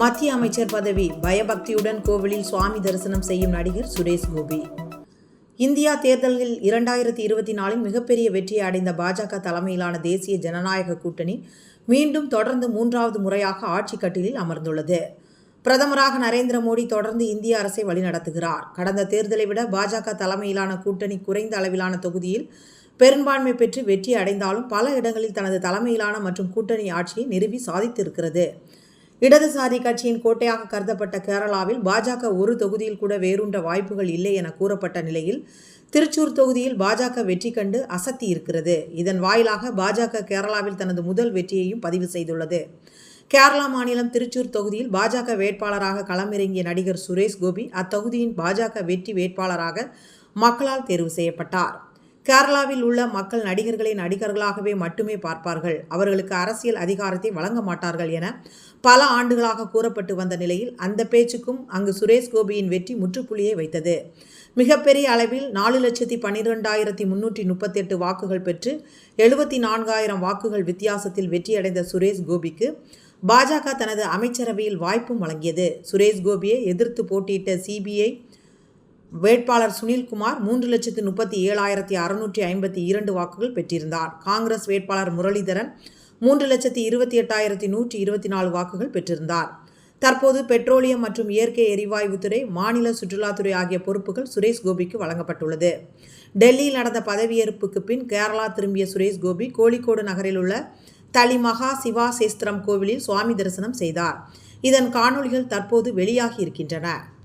மத்திய அமைச்சர் பதவி பயபக்தியுடன் கோவிலில் சுவாமி தரிசனம் செய்யும் நடிகர் சுரேஷ் கோபி. இந்தியா தேர்தலில் இரண்டாயிரத்தி இருபத்தி நாலில் மிகப்பெரிய வெற்றியை அடைந்த பாஜக தலைமையிலான தேசிய ஜனநாயக கூட்டணி மீண்டும் தொடர்ந்து மூன்றாவது முறையாக ஆட்சி கட்டிலில் அமர்ந்துள்ளது. பிரதமராக நரேந்திர மோடி தொடர்ந்து இந்திய அரசை வழிநடத்துகிறார். கடந்த தேர்தலை விட பாஜக தலைமையிலான கூட்டணி குறைந்த அளவிலான தொகுதியில் பெரும்பான்மை பெற்று வெற்றி அடைந்தாலும் பல இடங்களில் தனது தலைமையிலான மற்றும் கூட்டணி ஆட்சியை நிறுவி சாதித்திருக்கிறது. இடதுசாரி கட்சியின் கோட்டையாக கருதப்பட்ட கேரளாவில் பாஜக ஒரு தொகுதியில் கூட வேறுண்ட வாய்ப்புகள் இல்லை என கூறப்பட்ட நிலையில் திருச்சூர் தொகுதியில் பாஜக வெற்றி கண்டு அசத்தி இருக்கிறது. இதன் வாயிலாக பாஜக கேரளாவில் தனது முதல் வெற்றியையும் பதிவு செய்துள்ளது. கேரளா மாநிலம் திருச்சூர் தொகுதியில் பாஜக வேட்பாளராக களமிறங்கிய நடிகர் சுரேஷ் கோபி அத்தொகுதியின் பாஜக வெற்றி வேட்பாளராக மக்களால் தேர்வு செய்யப்பட்டார். கேரளாவில் உள்ள மக்கள் நடிகர்களை நடிகர்களாகவே மட்டுமே பார்ப்பார்கள். அவர்களுக்கு அரசியல் அதிகாரத்தை வழங்க மாட்டார்கள் என பல ஆண்டுகளாக கூறப்பட்டு வந்த நிலையில் அந்த பேச்சுக்கும் அங்கு சுரேஷ் கோபியின் வெற்றி முற்றுப்புள்ளியை வைத்தது. மிகப்பெரிய அளவில் நாலு லட்சத்தி பன்னிரெண்டாயிரத்தி முன்னூற்றி முப்பத்தெட்டு வாக்குகள் பெற்று எழுபத்தி நான்காயிரம் வாக்குகள் வித்தியாசத்தில் வெற்றியடைந்த சுரேஷ் கோபிக்கு பாஜக தனது அமைச்சரவையில் வாய்ப்பும் வழங்கியது. சுரேஷ் கோபியை எதிர்த்து போட்டியிட்ட சிபிஐ வேட்பாளர் சுனில்குமார் மூன்று லட்சத்து முப்பத்தி ஏழாயிரத்தி அறுநூற்றி ஐம்பத்தி இரண்டு வாக்குகள் பெற்றிருந்தார். காங்கிரஸ் வேட்பாளர் முரளிதரன் மூன்று லட்சத்தி இருபத்தி எட்டாயிரத்தி நூற்றி இருபத்தி நாலு வாக்குகள் பெற்றிருந்தார். தற்போது பெட்ரோலியம் மற்றும் இயற்கை எரிவாயுத்துறை மாநில சுற்றுலாத்துறை ஆகிய பொறுப்புகள் சுரேஷ் கோபிக்கு வழங்கப்பட்டுள்ளது. டெல்லியில் நடந்த பதவியேற்புக்கு பின் கேரளா திரும்பிய சுரேஷ் கோபி கோழிக்கோடு நகரில் உள்ள தலி மகா சிவா சேஸ்திரம் கோவிலில் சுவாமி தரிசனம் செய்தார். இதன் காணொலிகள் தற்போது வெளியாகி இருக்கின்றன.